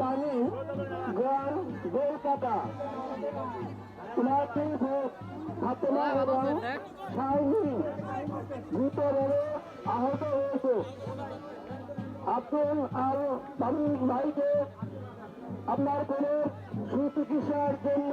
তানি গ্রাম বেলকাটা প্রার্থী ভোট ফাতেমা এবং শাহিন ভিতরে আহত হয়েছে। আব্দুল আর তামিম ভাইকে আপনার কোনো সুচিকিৎসার জন্য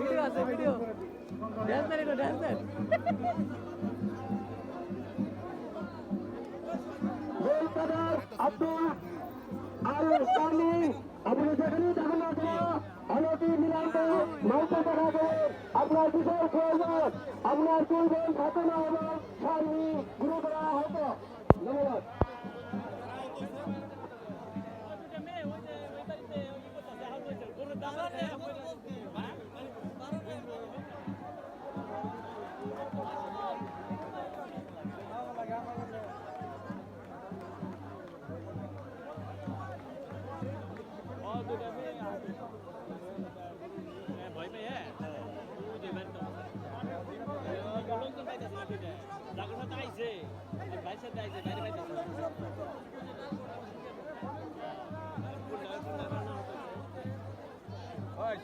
ভিডিও আছে ভিডিও ড্যান্সার এটা ড্যান্সার আব্দুল আল সামি আপনি যেখানে দেখেন না আপনার বিশেষ প্রয়োজন আপনার দুই বোন ফাতেমা এবং স্বামী গুরুতর আহত। ধন্যবাদ।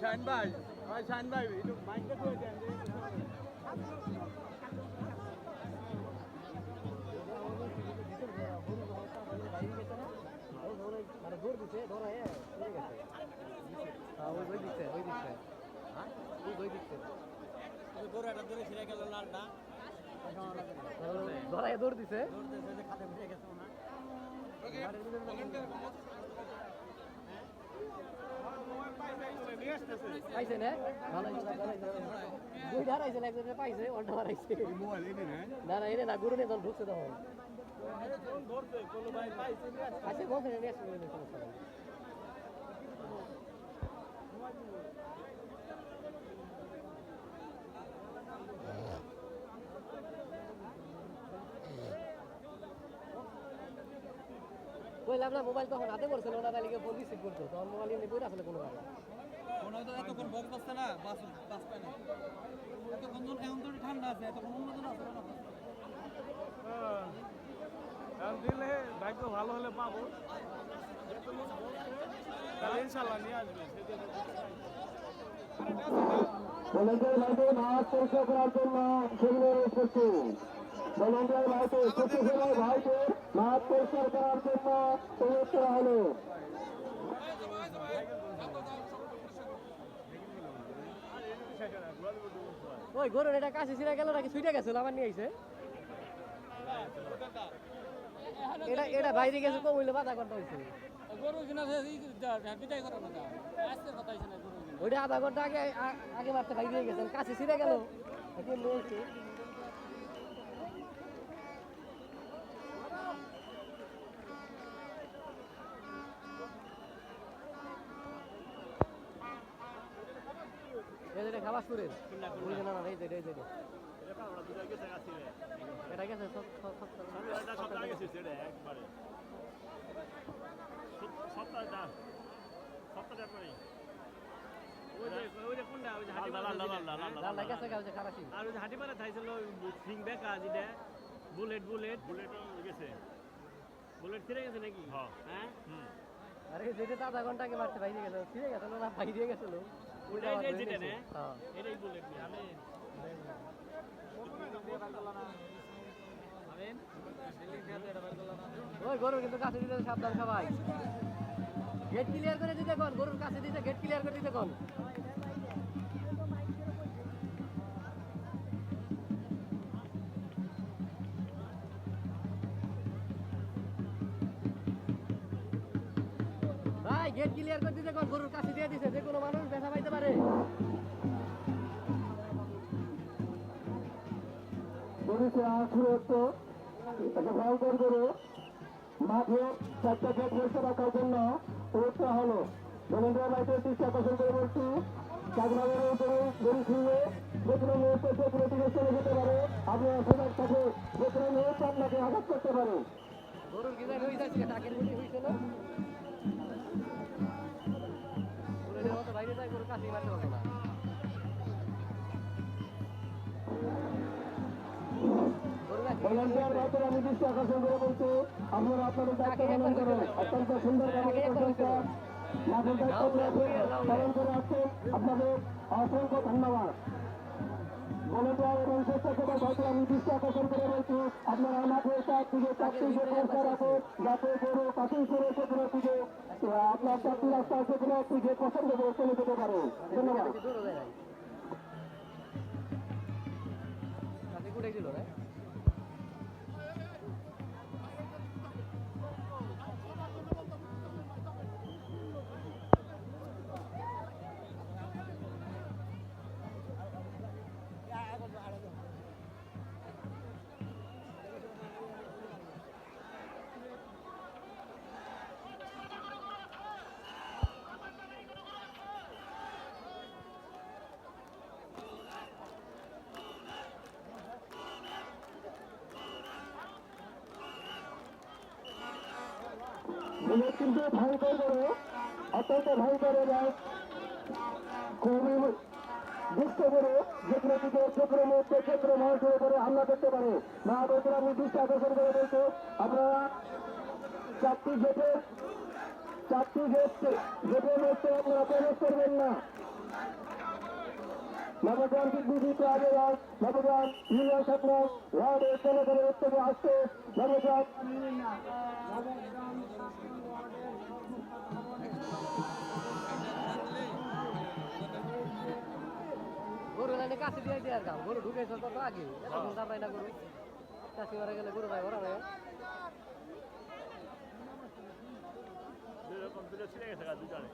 শাইন ভাই ওই শাইন ভাই একটু মাইকটা ধরে দেন জোর দিছে ধরা গেছে হ্যাঁ ওই ওই দিচ্ছে ওই দিচ্ছে হ্যাঁ ওই ওই দিচ্ছে ধরা এ দৌড় দিছে পাইছে না ভালো হয়েছে, ভালো। দুইটা হারাইছে না একজনে পাইছে অল্টা হারাইছে না না এনে না গুরু নিয়ে তখন ঢুকছে তখন আচ্ছা বলছে নিয়ে আসবে কইলাম না মোবাইল তখন হাতে পড়ছিল ওনারা লিখে ফোন রিসিভ করতো। তখন মোবাইল নিয়ে বই আসলে কোনো কারণে। হয় দিলে ভাগ্য ভালো হলে পাবো। তাহলে ইনশাল্লাহ নিয়ে আসবে করার জন্য করছে ভাইকে ভাইকে মাঠ পরিষ্কার করার জন্য করা হলো ওই গরুর এটা কাছে ছিঁড়ে গেল নাকি ছুটে গেছিল আমার নিয়ে আইছে। এটা এটা বাইরে গেছে কম হইলে আধা ঘণ্টা হয়েছে ওইটা আধা ঘণ্টা আগে আগে মারতে বাইরে গেছে কাছে ছিঁড়ে গেল। যে না না এই যে এই যে। এটা গেছে থাইছিল সিং বেকা যেটা বুলেট বুলেট বুলেট। গেছে বুলেট ছিঁড়ে গেছে নাকি? হ্যাঁ। হ্যাঁ? আরে যেটা আধা ঘণ্টা আগে মারতে বাইরে গেছে ছিঁড়ে গেছে না বাইরে গেছিল হ্যাঁ। ওই গরু কিন্তু কাছে দিতে সাবধান সবাই। গেট ক্লিয়ার করে দিতে কোন? গরুর কাছে দিতে গেট ক্লিয়ার করে দিতে কোন? ভাই গেট ক্লিয়ার করে দিতে কোন? গরুর কাছে দিয়ে দিছে যে কোনো মানুষ পুলিশে সুরক্ষিত একটা ভয়ঙ্কর করে মাঠে চারটা গেট বসে রাখার জন্য সুরক্ষা হলো। রবীন্দ্র বাড়িতে দৃষ্টি আকর্ষণ করে বলছি। উপরে চলে যেতে পারে। আপনাকে আঘাত করতে পারে। ভলান্টিয়ার বাড়িতে আমি দৃষ্টি আকর্ষণ আপনারা আপনাদের দায়িত্ব অত্যন্ত সুন্দর মাঠের দায়িত্ব আপনাদের অসংখ্য ধন্যবাদ ভলান্টিয়ার আমি দৃষ্টি করে বলছি আপনারা মাঠে চারদিকে করে যে দিকে আপনার চারটি রাস্তা যে পছন্দ করে ধন্যবাদ কিন্তু ভয়ঙ্কর করে অত্যন্ত এবং খুবই দুষ্ট করে যেগুলো দিকে চক্র মুহূর্তে চক্র মহাশয়ের উপরে হামলা করতে পারে। মা বলতে আমি দৃষ্টি আকর্ষণ করে বলতে, আপনারা চারটি গেটে, চারটি গেট, গেটের মধ্যে আপনারা প্রবেশ করবেন না। নবগ্রাম বিদ্যুৎ আগে নবগ্রাম ইউনিয়ন আসছে নবগ্রাম লাইনে কাছে দিয়ে দিয়ে যাও। গরু ঢুকেছে কত আগে। এতক্ষণ দাঁড়ায় না গরু। কাছে মারা গেলে গরু ভাই ভরা ভাই। দুই রকম দুটো ছিঁড়ে গেছে দুজনে